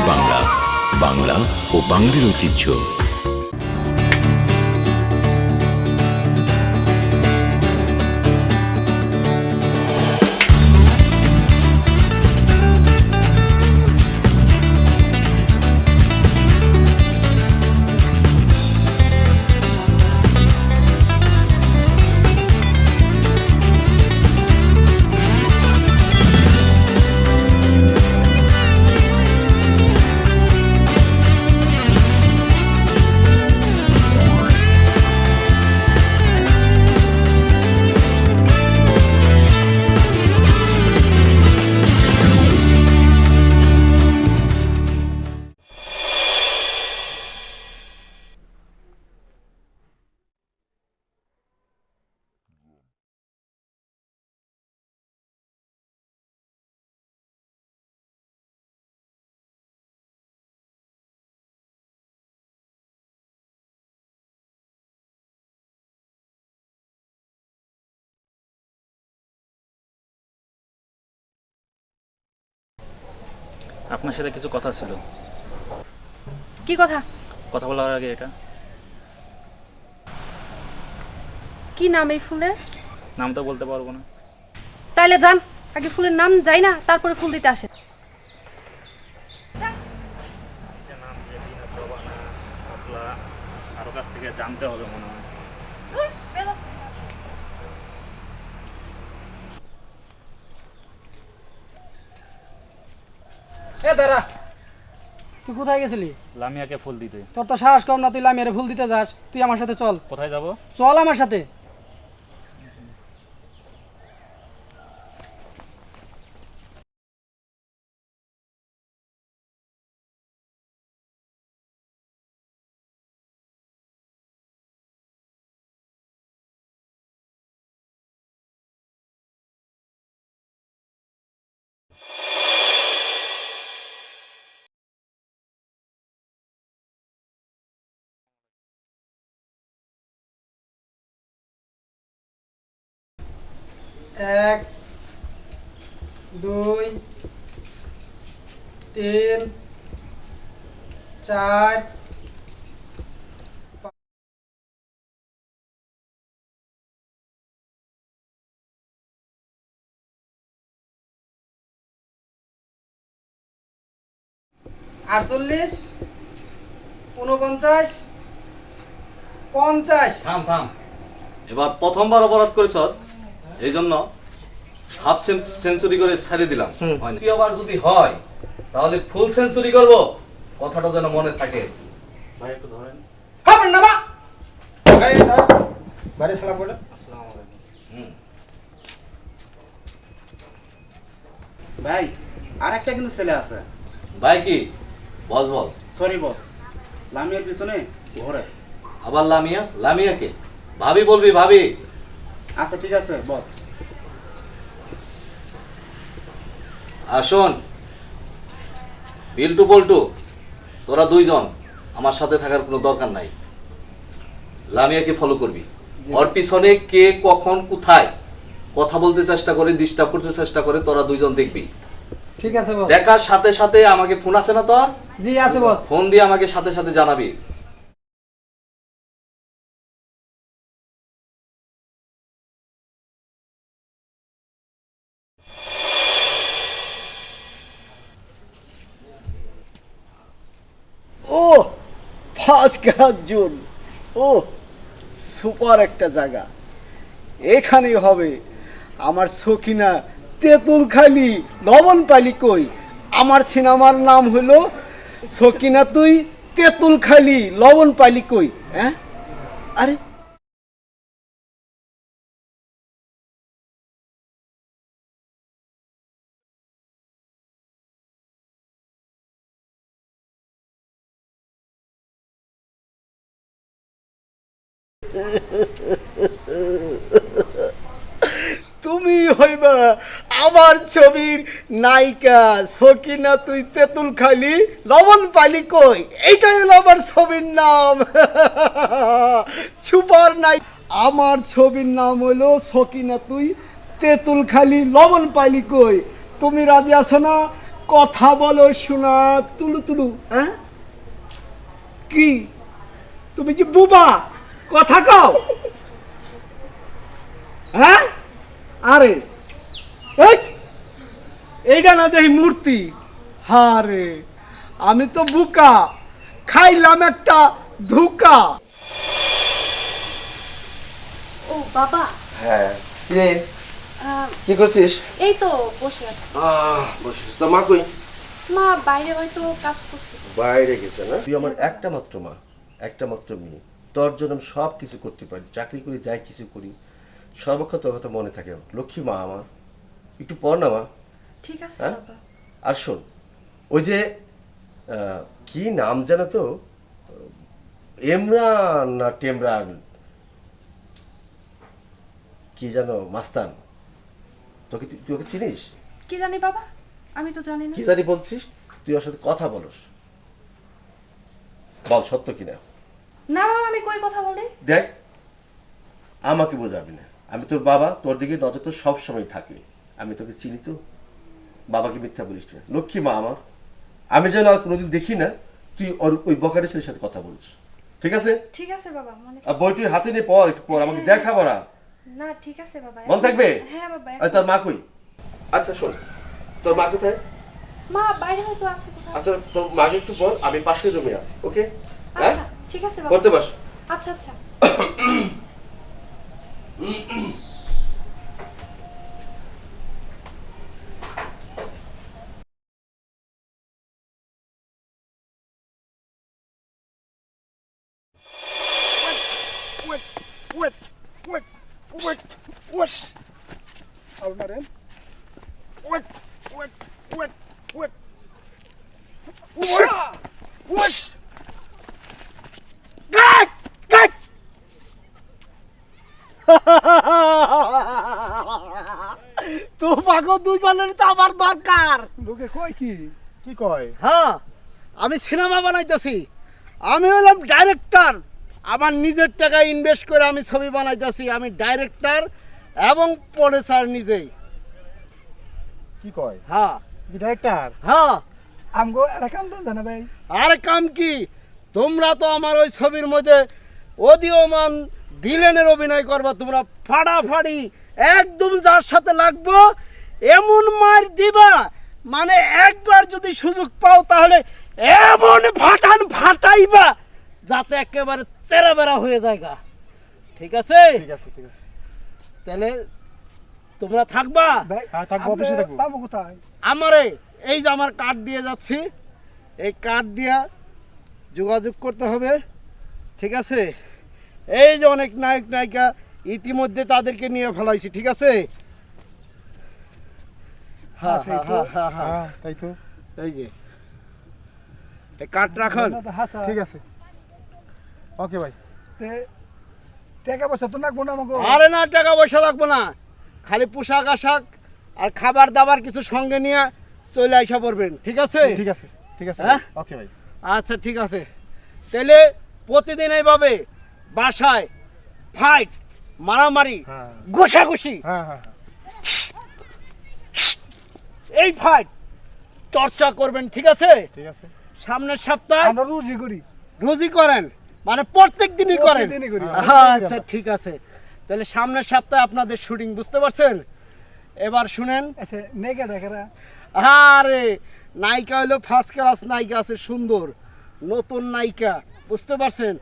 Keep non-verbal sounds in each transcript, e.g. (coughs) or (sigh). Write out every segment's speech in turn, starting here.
বাংলা বাংলা ও বাঙালির ঐতিহ্য। আপনার সাথে কিছু কথা ছিল। কি কথা? কথা বলার আগে এটা। কি নাম এই ফুলের? নাম তো বলতে পারব না। তাইলে যান আগে ফুলের নাম যাই না তারপরে ফুল দিতে শাপলা কারও কাছ থেকে জানতে হবে মনে হয়। এ দাঁড়া। তুই কোথায় গেছিলি? লামিয়াকে ফুল দিতে। তোর তো সাহস কম না তুই লামিয়ারে ফুল দিতে যাস। তুই আমার সাথে চল। কোথায় যাব? চল আমার সাথে। এক দুই তিন চার আটচল্লিশ উনপঞ্চাশ পঞ্চাশ। থাম থাম। এবার প্রথমবার অপরাধ করেছ। এই জন্য হাফ সেঞ্চুরি করে ছেড়ে দিলাম। দ্বিতীয়বার যদি হয় তাহলে ফুল সেঞ্চুরি করব? কথাটা যেন মনে থাকে। ভাই একটু ধরেন। হবে না বা এই দাঁড়া। সালাম করে আসসালামু আলাইকুম। হুম। ভাই আর একটা কিন্তু ছেলে আছে। ভাই কি? বস বল সরি বস লামিয়ার পিছনে ঘরে। আবার লামিয়া? লামিয়া কে ভাবি বলবি ভাবি। আচ্ছা ঠিক আছে বস। আর শোন বিল্টু পল্টু তোরা দুইজন আমার সাথে থাকার কোনো দরকার নাই। লামিয়াকে ফলো করবি। ওর পিছনে কে কখন কোথায় কথা বলতে চেষ্টা করে ডিস্টার্ব করতে চেষ্টা করে তোরা দুইজন দেখবি। ঠিক আছে দেখার সাথে সাথে আমাকে ফোন আছে না তোর? জি আছে বস। ফোন দিয়ে আমাকে সাথে সাথে জানাবি। Class zone. ও সুপার একটা জায়গা। এখানেই হবে আমার সখিনা তেঁতুলখালি লবণ পালি কই? আমার সিনেমার নাম হলো সখিনা তুই তেঁতুলখালি লবণ পালি কই? হ্যাঁ? আরে তুমি হইবা আমার ছবির নায়িকা সকিনা তুই তেঁতুল খালি লবণ পালি কই? এইটাই হলো আমার ছবির নাম। (laughs) সুপার নাই আমার ছবির নাম হলো সকিনা তুই তেঁতুল খালি লবণ পালি কই? তুমি রাজি আছো না? কথা বলো শোনা তুলু তুলু। হ্যাঁ? কি? তুমি কি বুবা? কথা কও। (laughs) হ্যাঁ? আরে। এই! এইটা না দেখি মূর্তি। হারে আমি তো বুকা। খাইলাম একটা ধুকা। ও বাবা। হ্যাঁ আহ, কি করছিস? এই তো বসে আছি। আহ বসিস তো মা কই? মা বাইরে হয়তো কাজ করতেছে। বাইরে গেছে না? তুই আমার একটা মাত্র মা একটা মাত্র মেয়ে। তোর জন্য আমি সব কিছু করতে পারি। চাকরি করি যাই কিছু করি। সর্বক্ষণ তোর কথা মনে থাকে। লক্ষ্মী মা আমার। একটু পর না মা। ঠিক আছে হ্যাঁ? বাবা। আর শোন ওই যে কি নাম জানো তো? এমরান না টেমরান? কি জানো মাস্তান। তোকে তুই ওকে চিনিস? কি জানি বাবা আমি তো জানি না। কি জানি বলছিস? তুই ওর সাথে কথা বলস। বল সত্য কিনা না বাবা আমি কই কথা বলি? দেখ আমাকে বোঝাবি না। আমি তোর বাবা তোর দিকে নজর তো সবসময় থাকে। আমি তোকে চিনি তো। বাবাকে মিথ্যা বলিস না। লক্ষ্মী মা আমার আমি যেন আর কোনোদিন দেখি না তুই ওর ওই বকাটে ছেলের সাথে কথা বলিস ঠিক আছে? ঠিক আছে বাবা মনে আর বই তুই হাতে নিয়ে পড় একটু পর আমাকে দেখা বড়া। না ঠিক আছে বাবা মন থাকবে? হ্যাঁ বাবা আর তোর মা কই? আচ্ছা শোন তোর মা কোথায়? মা বাইরে হয়তো আছে কোথাও। আচ্ছা তোর মাকে একটু বল আমি পাশের রুমে আছি ওকে? হ্যাঁ? আচ্ছা ঠিক আছে বাবা। করতে পাস আচ্ছা আচ্ছা। (coughs) দরকার। লোকে কয় কি? কি কয়? হ্যাঁ আমি সিনেমা বানাইতেছি। আমি হলাম ডাইরেক্টর আমার নিজের টাকা ইনভেস্ট করে আমি ছবি বানাইতেছি। আমি ডাইরেক্টর এবং প্রডিউসার নিজেই। কি কয়? হ্যাঁ। ডিরেক্টর হ্যাঁ। আমগো একটা কাম তো জানা ভাই। আর কাম কি? তোমরা তো আমার ওই ছবির মধ্যে অদীয়মান ভিলেনের অভিনয় করবা। তোমরা ফাড়াফাড়ি একদম যার সাথে লাগবো এমন মার দিবা মানে একবার যদি সুযোগ পাও তাহলে এমন ফাটান ফাটাইবা যাতে একেবারে চেরা বেড়া হয়ে যায় গা। ঠিক আছে? ঠিক আছে ঠিক আছে। তাহলে তোমরা থাকবা? হ্যাঁ থাকব অফিসে থাকব। পাবো কোথায়? আমারে এই যে আমার কার্ড দিয়ে যাচ্ছি এই কার্ড দিয়া যোগাযোগ করতে হবে ঠিক আছে? এই যে অনেক নায়ক নায়িকা ইতিমধ্যে তাদেরকে নিয়ে ফেলাইছি ঠিক আছে? হ্যাঁ হ্যাঁ হ্যাঁ তাই তো। এই যে। এই রাখুন। ঠিক আছে। ওকে ভাই। টাকা পয়সা তো লাগবো না আমাকে। আরে না টাকা পয়সা লাগবো না। খালি পোশাক আশাক আর খাবার দাবার কিছু সঙ্গে নিয়ে চলে আসা পড়বেন ঠিক আছে? ঠিক আছে ঠিক আছে। হ্যাঁ? ওকে ভাই। আচ্ছা ঠিক আছে। তাহলে প্রতিদিন এইভাবে বাসায় ফাইট মারামারি ঘষাঘষি। হ্যাঁ হ্যাঁ। এই ফাইট চর্চা করবেন ঠিক আছে? ঠিক আছে। সামনের সপ্তাহ আমরা রুজি করি। রোজই করেন? মানে প্রত্যেক দিনই করেন? আচ্ছা ঠিক আছে। তাহলে সামনের সপ্তাহে আপনাদের শুটিং বুঝতে পারছেন? এবার শুনেন। নেগা দেখারা আরে নায়িকা হলো ফার্স্ট ক্লাস নায়িকা আছে সুন্দর। নতুন নায়িকা বুঝতে পারছেন?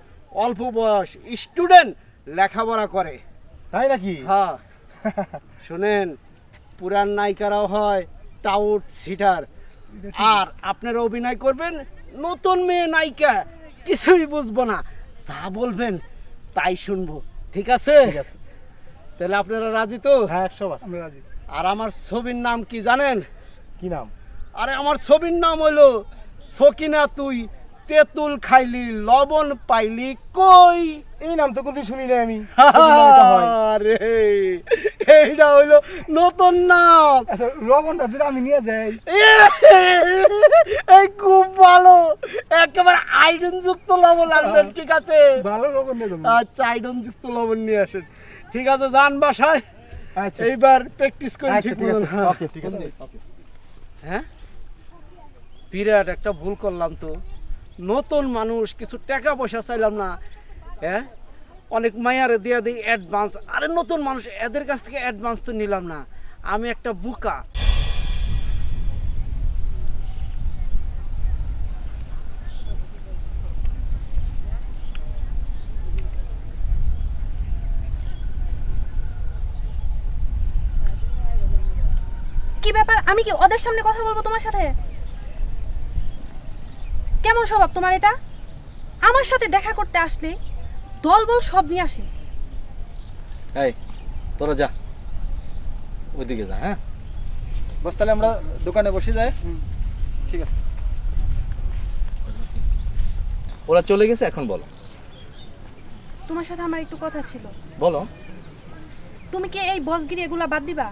অল্প বয়স স্টুডেন্ট লেখাপড়া করে। তাই নাকি? হ্যাঁ। শুনেন পুরান নায়িকারাও হয় টাউট সিটার। আর আপনারা অভিনয় করবেন নতুন মেয়ে নায়িকা কিছুই বুঝব না। যা বলবেন তাই শুনব। ঠিক আছে? তাহলে আপনারা রাজি তো? হ্যাঁ একশো আমরা রাজি। আর আমার ছবির নাম কি জানেন? কি নাম? আরে আমার ছবির নাম হইল সকিনা তুই। তেঁতুল খাইলি লবণ পাইলি কই? এই নাম তো কোনদিন শুনি নাই আমি। হয়। আরে এইটা হইল নতুন নাম। আচ্ছা লবণটা যদি আমি নিয়ে যাই। এই খুব ভালো। একেবারে আয়রন যুক্ত লবণ আনবেন ঠিক আছে? ভালো লবণ নিয়ে যাব। আচ্ছা আয়রন যুক্ত লবণ নিয়ে আসেন। ঠিক আছে যান বাসায়। আচ্ছা। এইবার প্র্যাকটিস করি আচ্ছা ঠিক ঠিক আছে। হ্যাঁ। ওকে ঠিক আছে। হ্যাঁ? বিরাট একটা ভুল করলাম তো। নতুন মানুষ, কিছু টাকা পয়সা চাইলাম না হ্যাঁ? অনেক মায়ারে দিয়ে দিই অ্যাডভান্স আরে নতুন মানুষ, এদের কাছ থেকে অ্যাডভান্স তো নিলাম না। আমি একটা বুকা। কি ব্যাপার? আমি কি ওদের সামনে কথা বলব তোমার সাথে? কেমন স্বভাব তোমার এটা? আমার সাথে দেখা করতে আসলে দলবল সব নিয়ে আসে। এই তোরা যা। ওইদিকে যা হ্যাঁ? বস তাহলে আমরা দোকানে বসে যাই। ঠিক আছে। ওরা চলে গেছে এখন বলো। তোমার সাথে আমার একটু কথা ছিল। বলো। তুমি কি এই বসগিরি এগুলা বাদ দিবা?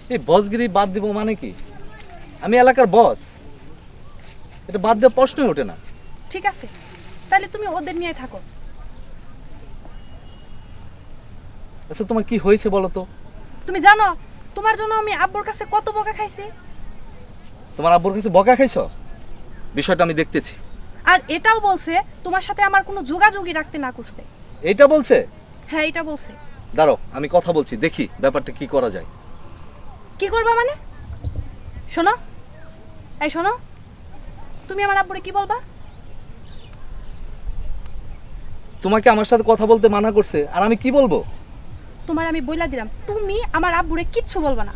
এই বসগিরি বাদ দিব মানে কি? আমি এলাকার বস। এটা বাদ দেওয়ার প্রশ্নই ওঠে না। ঠিক আছে। তাহলে তুমি ওদের নিয়ে থাকো। আচ্ছা তোমার কি হয়েছে বলো তো? তুমি জানো তোমার জন্য আমি আব্বুর কাছে কত বকা খাইছি। তোমার আব্বুর কাছে বকা খাইছো? বিষয়টা আমি দেখতেছি। আর এটাও বলছে তোমার সাথে আমার কোনো যোগাযোগই রাখতে না করছে। এটা বলছে? হ্যাঁ এটা বলছে। দাঁড়ো আমি কথা বলছি দেখি ব্যাপারটা কি করা যায়। কি করবা মানে? শোনো এই শোনো। তুমি আমার আব্বুরে কি বলবা? তোমাকে আমার সাথে কথা বলতে মানা করছে। আর আমি কি বলব? তোমার আমি বইলা দিলাম। তুমি আমার আব্বুরে কিচ্ছু বলবা না।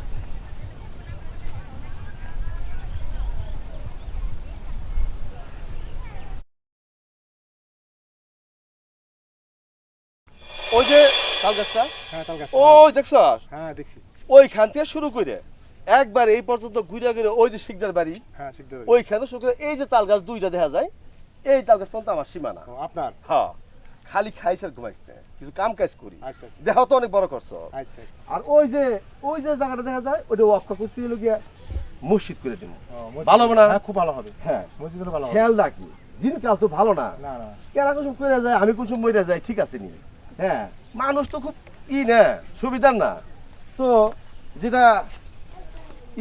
ওই যে তাল গাছটা হ্যাঁ তাল গাছ ওই দেখছস? হ্যাঁ দেখছি। ওইখান থেকে শুরু করে। একবার এই পর্যন্ত ঘুরে ঘুরে ওই যে শিকদার বাড়ি হ্যাঁ পারি ওইখানে শুরু এই যে তাল গাছ দুইটা দেখা যায় এই তাল গাছ পর্যন্ত আমার সীমানা। আপনার? হ্যাঁ খালি খাইছ আর ঘুমাইছ কিছু কাম কাজ করি আচ্ছা আচ্ছা। দেখাও তো অনেক বড় করছ। আচ্ছা আর ওই যে ওই যে জায়গাটা দেখা যায় ওটা অক্ষ করছি গিয়া মসজিদ করে দিব ভালো হবে না? হ্যাঁ খুব ভালো হবে। হ্যাঁ। মসজিদ হলে ভালো হবে। খেয়াল রাখি দিনকাল তো ভালো না। না না। কেরা কুসুম করে যায় আমি কুসুম মরে যাই ঠিক আছে নি? হ্যাঁ মানুষ তো খুব ই না সুবিধার না। তো যেটা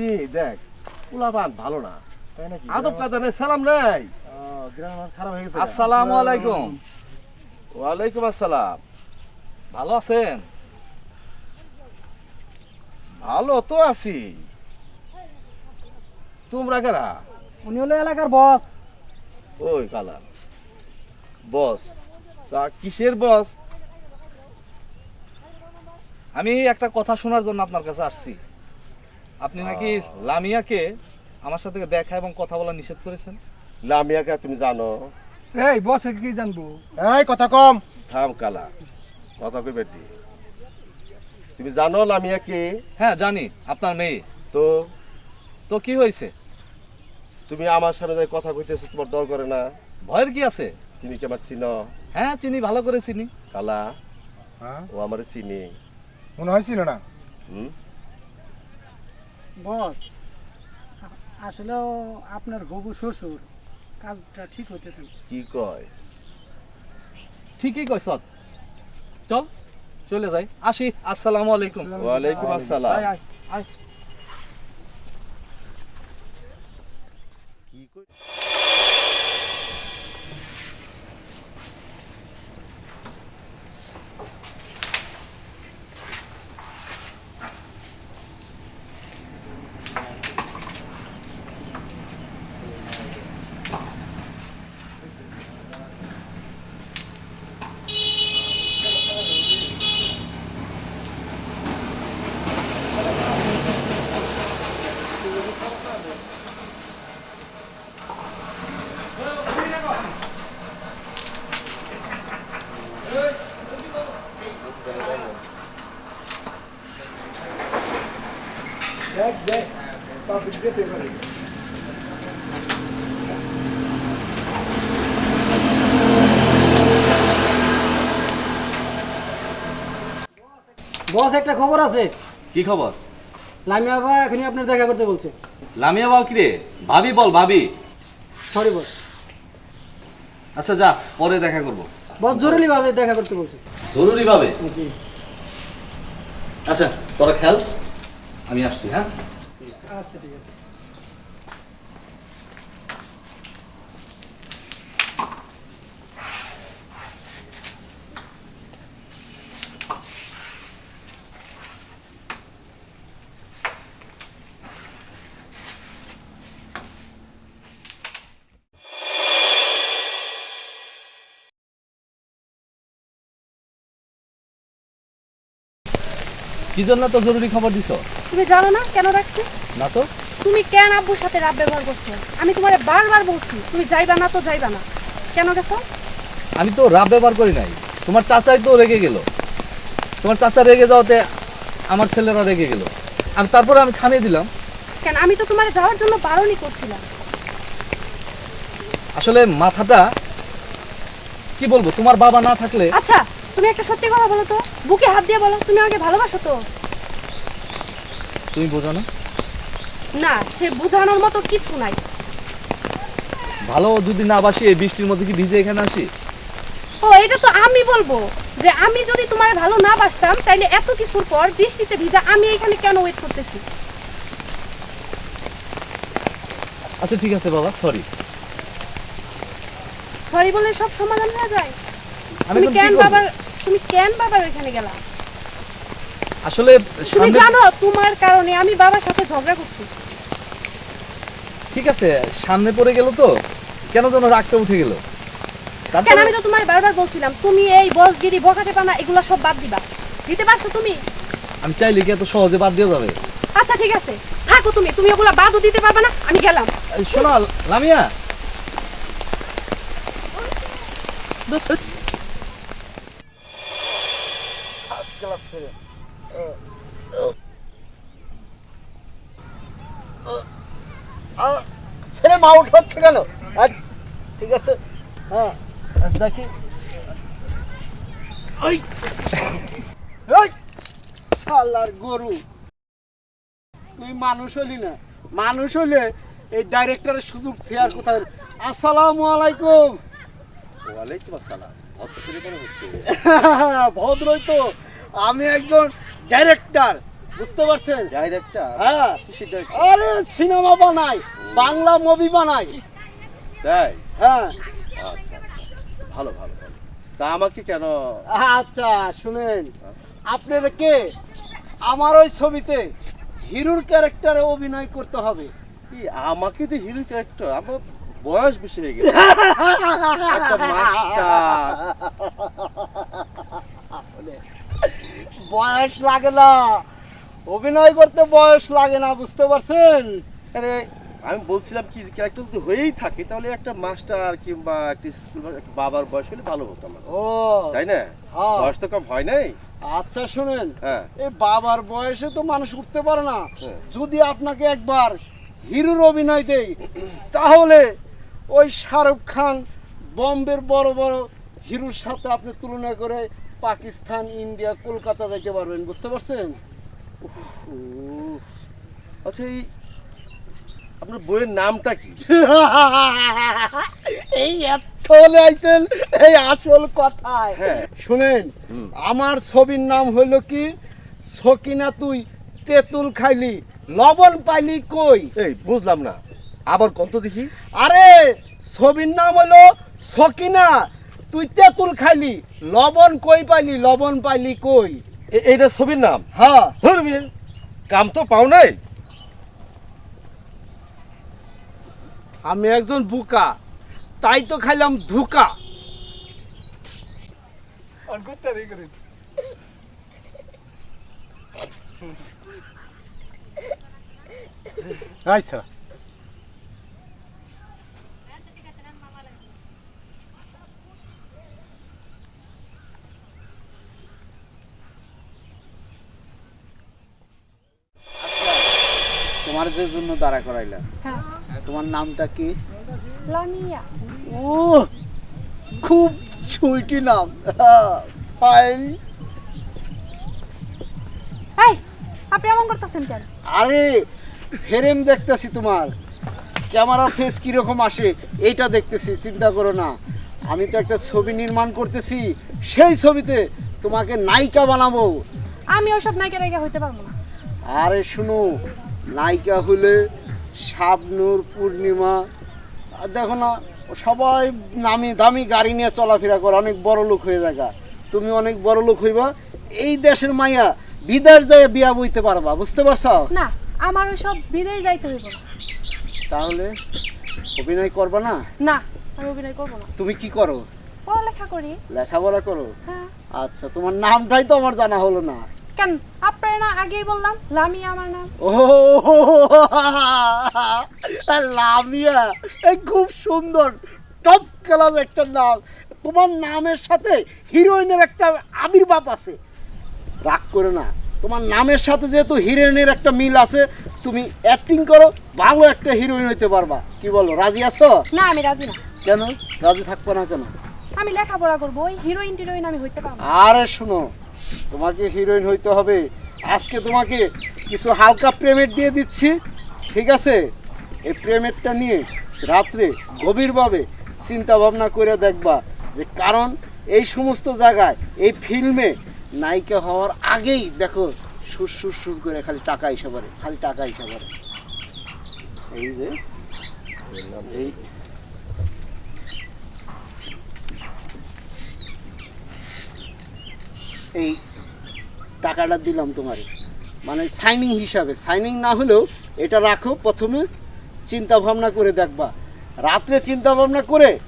ই দেখ পোলাপান ভালো না তাই নাকি? আদব নেই সালাম নাই। ও, গ্রাম খারাপ হয়ে গেছে আসসালামু আলাইকুম। ওয়ালাইকুম আসসালাম। ভালো আছেন? ভালো তো আছি। তোমরা কারা? উনি হলো এলাকার বস। ওই কালা। বস। তা কিসের বস? আমি একটা কথা শোনার জন্য আপনার কাছে আসছি। আপনি নাকি লামিয়াকে আমার সাথে দেখা এবং কথা বলা নিষেধ করেছেন? লামিয়াকে তুমি জানো। এই বস কি জানব? এই কথা কম। থাম কালা। কথা কই বেটি তুমি জানো লামিয়া কে? হ্যাঁ জানি আপনার মেয়ে। তো? তো কি হয়েছে? তুমি আমার সামনে যাই কথা কইতেছো তোমার দর করে না। ভয়ের কি আছে? তুমি কি আমার চিনো? হ্যাঁ চিনি ভালো করে চিনি। কালা হ্যাঁ? ও আমার চিনি। মনে হয়েছিল না। হুম? বস আসলে আপনার হবু শ্বশুর। কাজটা ঠিক হইতেছে কি কয়? ঠিকই কয় কইস চল চলে যাই। আসি আসসালামু আলাইকুম। ওয়ালাইকুম আসসালাম। আয়, আয়, আয়। কি কই বস একটা খবর আছে। কি খবর? লামিয়া ভাই এখনই আপনার দেখা করতে বলছে। লামিয়া বাবা কি রে ভাবি বল ভাবি। Sorry boss. আচ্ছা যা পরে দেখা করব। বস জরুরি ভাবে দেখা করতে বলছে। জরুরি ভাবে জি। আচ্ছা তোরা খেল। আমি আসছি হ্যাঁ? আচ্ছা ঠিক আছে। কি জন্য তো জরুরি খবর দিছো? তুমি জানো না কেন রাখছি? না তো। তুমি কেন আব্বুর সাথে রাব ব্যবহার করছ? আমি তোমারে বারবার বলছি তুমি যাইবা না তো যাইবা না। কেন গেছো? আমি তো রাব ব্যবহার করি নাই। তোমার চাচাই তো রেগে গেল। তোমার চাচা রেগে যাওয়াতে আমার ছেলেরা রেগে গেল। আমি তারপরে আমি থামিয়ে দিলাম। কেন? আমি তো তোমার যাওয়ার জন্য বারণই করছিলাম। আসলে মাথাটা কি বলব তোমার বাবা না থাকলে আচ্ছা তুমি একটা সত্যি কথা বলো তো। বুকে হাত দিয়ে বলো তুমি আমাকে ভালোবাসো তো? তুমি বোঝো না না সে বোঝানোর মতো কিছু নাই। ভালো যদি না বাসি এই বৃষ্টির মধ্যে কি ভিজে এখানে আসি? ও এটা তো আমি বলব যে আমি যদি তোমার ভালো না বাসতাম তাইলে এত কিছুর পর বৃষ্টিতে ভিজা আমি এখানে কেন ওয়েট করতেছি? আচ্ছা ঠিক আছে বাবা সরি সরি বলে সব সমাধান হয়ে যায়? তুমি কেন বাবার তুমি কেন বাবার ওইখানে গেলা? আসলে তুমি জানো তোমার কারণে আমি বাবার সাথে ঝগড়া করছি। ঠিক আছে সামনে পড়ে গেল তো। কেন যেন রাগটা উঠে গেল? কেন আমি তো তোমার বারবার বলছিলাম তুমি এই বসগিরি বকাটে পানা এগুলো সব বাদ দিবা। দিতে পারছ তুমি? আমি চাইলে কি এত সহজে বাদ দিয়ে যাবে? আচ্ছা ঠিক আছে। থাকো তুমি তুমি ওগুলা বাদও দিতে পারবে না আমি গেলাম। শোনো লামিয়া। ছেলে মা উঠ হচ্ছে কেন? আর ঠিক আছে হ্যাঁ দেখি। ওই! ওই! আল্লাহর গরু। তুই মানুষ হলি না। মানুষ হলে এই ডাইরেক্টরের সুযোগ ফেয়ার কোথায় আসসালামু আলাইকুম। ওয়ালাইকুম আসসালাম। (laughs) ভদ্রই তো। আমি একজন ডাইরেক্টর বুঝতে পারছেন? হ্যাঁ। আরে সিনেমা বানাই বাংলা মুভি বানাই। তাই? হ্যাঁ। আচ্ছা আচ্ছা। ভালো ভালো ভালো। তা আমাকে কেন? আচ্ছা শুনেন। আপনারা কে? আমার ওই ছবিতে হিরোর ক্যারেক্টারে অভিনয় করতে হবে। কি আমাকে তো হিরো ক্যারেক্টার? আমার বয়স বেশি হয়ে গেছে। বয়স লাগে না। অভিনয় করতে বয়স লাগে না বুঝতে পারছেন? আরে আমি বলছিলাম কি ক্যারেক্টার যদি হয়েই থাকে তাহলে একটা মাস্টার কিংবা একটা স্কুল বাবার বয়স হলে ভালো হতো আমার। ও তাই না? হ্যাঁ। বয়স তো কম হয় নাই। আচ্ছা শুনেন। হ্যাঁ। এই বাবার বয়সে তো মানুষ উঠতে পারে না। হ্যাঁ। যদি আপনাকে একবার হিরোর অভিনয় দেই তাহলে ওই শাহরুখ খান বম্বের বড় বড় হিরোর সাথে আপনি তুলনা করে পাকিস্তান ইন্ডিয়া কলকাতা যেতে পারবেন বুঝতে পারছেন? আচ্ছা এই আপনার বইয়ের নামটা কি? (laughs) এই হলে আইছেন এই আসল কথায়। হ্যাঁ। শুনেন আমার ছবির নাম হইল কি? সকিনা তুই তেঁতুল খাইলি লবণ পাইলি কই? এই বুঝলাম না। আবার কত দেখি? আরে ছবির নাম হলো সকিনা তুই তেঁতুল খাইলি লবণ কই পাইলি লবণ পাইলি কই? এইটা ছবির নাম? হ্যাঁ। কাম তো পাও নাই। আমি একজন বুকা তাই তো খাইলাম ধুকা। আচ্ছা। তোমার যে জন্য দাঁড়া করাইলা। হ্যাঁ। তোমার নামটা কি? লামিয়া। ও খুব সুইটি নাম। ফাইল এই আপনি এমন করতেছেন কেন? আরে ফ্রেম দেখতেছি তোমার। ক্যামেরা ফেস কীরকম আসে এইটা দেখতেছি চিন্তা করো না। আমি তো একটা ছবি নির্মাণ করতেছি সেই ছবিতে তোমাকে নায়িকা বানাবো। আমি ওইসব নায়িকা নায়িকা হইতে পারব না। আরে শুনো নায়িকা হলে শাবনুর পূর্ণিমা দেখো না সবাই নামি দামি গাড়ি নিয়ে চলাফেরা করে অনেক বড় লোক হয়ে যায় তুমি অনেক বড় লোক হইবা এই দেশের মাইয়া বিদার যায় বিয়া বইতে পারবা বুঝতে পারছ? না আমার সব বিদেশ যাইতে হইব তাহলে অভিনয় করবা না? না আমি অভিনয় করব না। তুমি কি করো? পড়ালেখা করি। লেখাপড়া করো? হ্যাঁ। আচ্ছা তোমার নামটাই তো আমার জানা হলো না। কেন? আপনার না আগেই বললাম লামিয়া আমার নাম। ও লামিয়া এই খুব সুন্দর টপ ক্লাস একটা নাম। তোমার নামের সাথে হিরোইনের একটা আবির্ভাব আছে। রাগ করো না তোমার নামের সাথে যেহেতু হিরোইনের একটা মিল আছে তুমি অ্যাক্টিং করো ভালো একটা হিরোইন হইতে পারবা। কি বলো রাজি আছো? না আমি রাজি না। কেন? রাজি থাকব না কেন? আমি লেখাপড়া করব ওই হিরোইন টিরোইন আমি হইতে পারব আরে শোনো তোমাকে হিরোইন হইতে হবে। আজকে তোমাকে কিছু হালকা প্রেমের দিয়ে দিচ্ছি, ঠিক আছে? এই প্রেমেরটা নিয়ে রাত্রে গভীরভাবে চিন্তা ভাবনা করে দেখবা যে কারণ এই সমস্ত জায়গায়, এই ফিল্মে নায়িকা হওয়ার আগেই দেখো সুর সুর সুর করে খালি টাকা পারে খালি টাকা পারে এই যে, এই এই টাকাটা দিলাম তোমারে। মানে সাইনিং হিসাবে। সাইনিং না হলেও এটা রাখো প্রথমে চিন্তা ভাবনা করে দেখবা। রাত্রে চিন্তা ভাবনা করে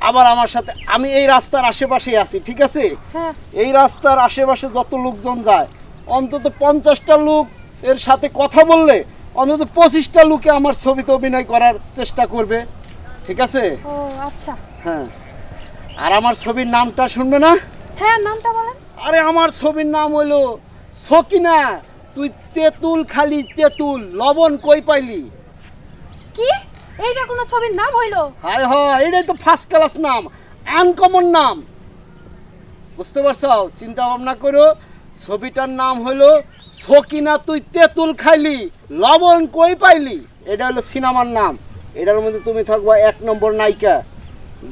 আবার আমার সাথে আমি এই রাস্তার আশেপাশেই আছি ঠিক আছে? হ্যাঁ। এই রাস্তার আশেপাশে যত লোকজন যায় অন্তত পঞ্চাশটা লোক এর সাথে কথা বললে অন্তত পঁচিশটা লোকে আমার ছবিতে অভিনয় করার চেষ্টা করবে ঠিক আছে? আচ্ছা। হ্যাঁ। আর আমার ছবির নামটা শুনবে না? হ্যাঁ নামটা বলেন। আরে আমার ছবির নাম হইল সকিনা। তুই তেঁতুল খালি তেঁতুল লবণ কই পাইলি? কি? এইটা কোনো ছবির নাম হইল? আরে হ এটাই তো ফার্স্ট ক্লাস নাম আনকমন নাম। বুঝতে পারছ? চিন্তা ভাবনা করো ছবিটার নাম হলো সকিনা তুই তেঁতুল খাইলি লবণ কই পাইলি? এটা হলো সিনেমার নাম। এটার মধ্যে তুমি থাকব এক নম্বর নায়িকা।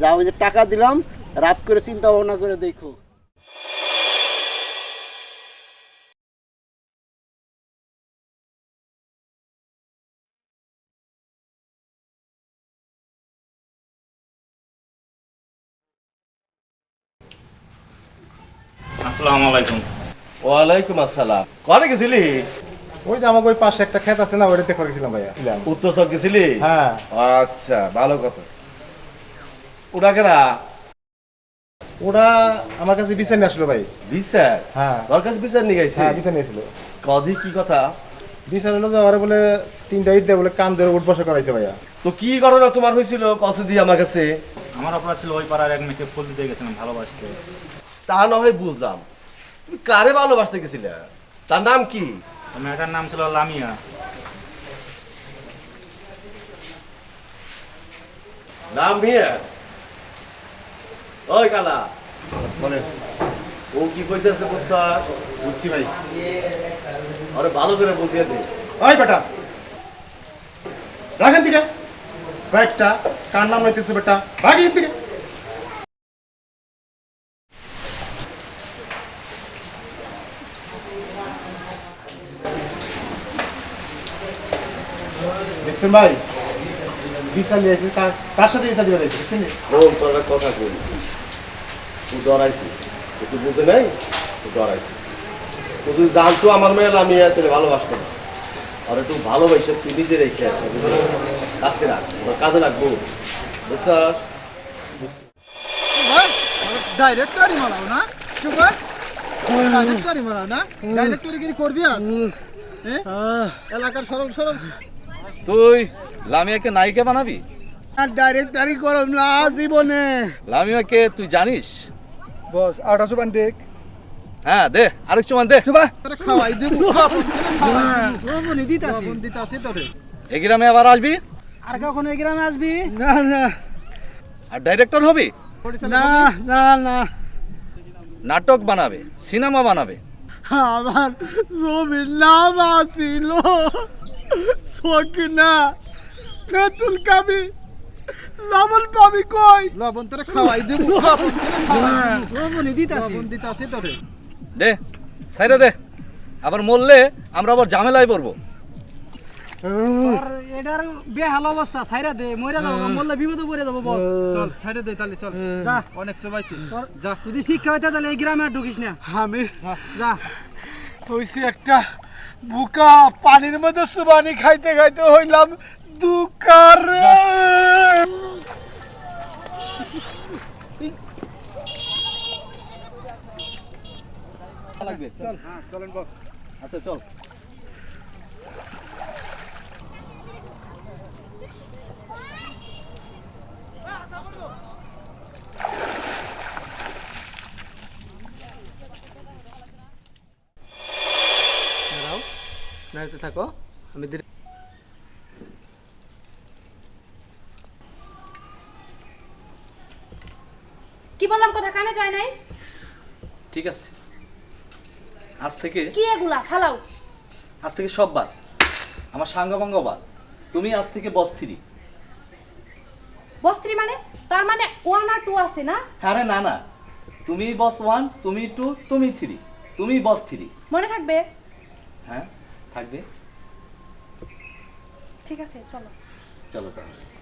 যা ওই যে টাকা দিলাম রাত করে চিন্তা ভাবনা করে দেখো। আসসালামু আলাইকুম। ওয়ালাইকুম আসসালাম। কনে গেছিলি? ওই যে আমাকে ওই পাশে একটা ক্ষেত আছে না ওইটা দেখে গেছিলাম ভাইয়া। উত্তরস্থল গেছিলি? হ্যাঁ। আচ্ছা ভালো কথা। ওরা কেরা? ওরা আমার কাছে বিচার নিয়ে আসলো ভাই। বিচার? হ্যাঁ। তোর কাছে বিচার নিয়ে গেছে? হ্যাঁ বিচার নিয়েছিল কদি কি কথা? বিচার হলো যে ওরা বলে তিনটা ইট দিয়ে বলে কান ধরে উঠ বসা করাইছে ভাইয়া। তো কি ঘটনা তোমার হয়েছিল? কসে দিয়ে আমার কাছে। আমার অপরাধ ছিল ওই পাড়ার এক মেয়েকে ফুল দিতে গেছিলাম ভালোবাসতে। তা না হয় বুঝলাম। তুমি কারে ভালোবাসতে গেছিলে? তার নাম কি? মেয়েটার নাম ছিল লামিয়া। নাম মিয়া? ওই কালা। বলে ও কি কইতেছে বুঝছা? বুঝছি ভাই। আরে ভালো করে বুঝিয়ে দে। ওই বেটা। রাখেন দিকে। বাইকটা কার নাম রইতেছে বেটা? ভাগি দিকে। ভাই। বিচার নিয়ে কার সাথে বিচার দিবে দেখছেন শোন তোর কথা কই? তুই ডরাইছি। তুই বুঝে নাই? তুই ডরাইছি। তুই যদি জানতো আমার মেয়ে তোর ভালোবাসতো না আর একটু ভালোবাসে তুই নিজে রেখে কাছে রাখ কাজে রাখব মারাও না? সুপার ডাইরেক্টরি মারাও না? কি করবি আর? হ্যাঁ? এলাকার সরল সরল তুই লামিয়াকে নায়িকা বানাবি? আর ডাইরেক্টারি করম না জীবনে। লামিয়াকে তুই জানিস? বস আঠাশো বান দেখ। হ্যাঁ দে আরেক চমান দে। তোরা খাওয়াই দেবো। (laughs) লবণ দিতাছি তোরে। গ্রামে আবার আসবি? আর কখনো এই গ্রামে আসবি? না না। আর ডাইরেক্টর হবি? না না না। নাটক বানাবে সিনেমা বানাবে। আমার জমির নাম আসিল। সকিনা তেঁতুল কাবি লবণ পাবি কই? লবণ তোরে খাওয়াই দেবো। লবণ দিতাছি। লবণ দিতে আসি তোরে। দে সাইরে দে। আবার মরলে আমরা আবার ঝামেলায় পড়ব। আর এটার বেহাল অবস্থা ছাইরা দে মইরা যাব মরলে বিপদে পড়ে যাব বস। চল ছাইড়ে দে তাহলে চল। যা অনেক সবাইছি যা। যদি শিক্ষা হইতে তাহলে এই গ্রামে আর ঢুকিস না। আমি যা। হইছি একটা বুকা পানির মধ্যে সুবানি খাইতে খাইতে হইলাম দুকার। লাগবে চল হ্যাঁ চলেন বস। আচ্ছা চল দাঁড়াও দাঁড়াতে থাকো। আমি ধীরে কি বললাম কথা কানে যায় নাই? ঠিক আছে। আজ থেকে কি এগুলা? ফালাও। আজ থেকে সব বাদ। আমার সাঙ্গভঙ্গ বাদ। তুমি আজ থেকে বস থ্রি বস্ত্রী মানে? তার মানে ওয়ান আর টু আছে না? আরে না না। তুমি বস ওয়ান তুমি টু তুমি থ্রি তুমি বস থ্রি মনে থাকবে? হ্যাঁ? থাকবে? ঠিক আছে চলো। চলো তাহলে।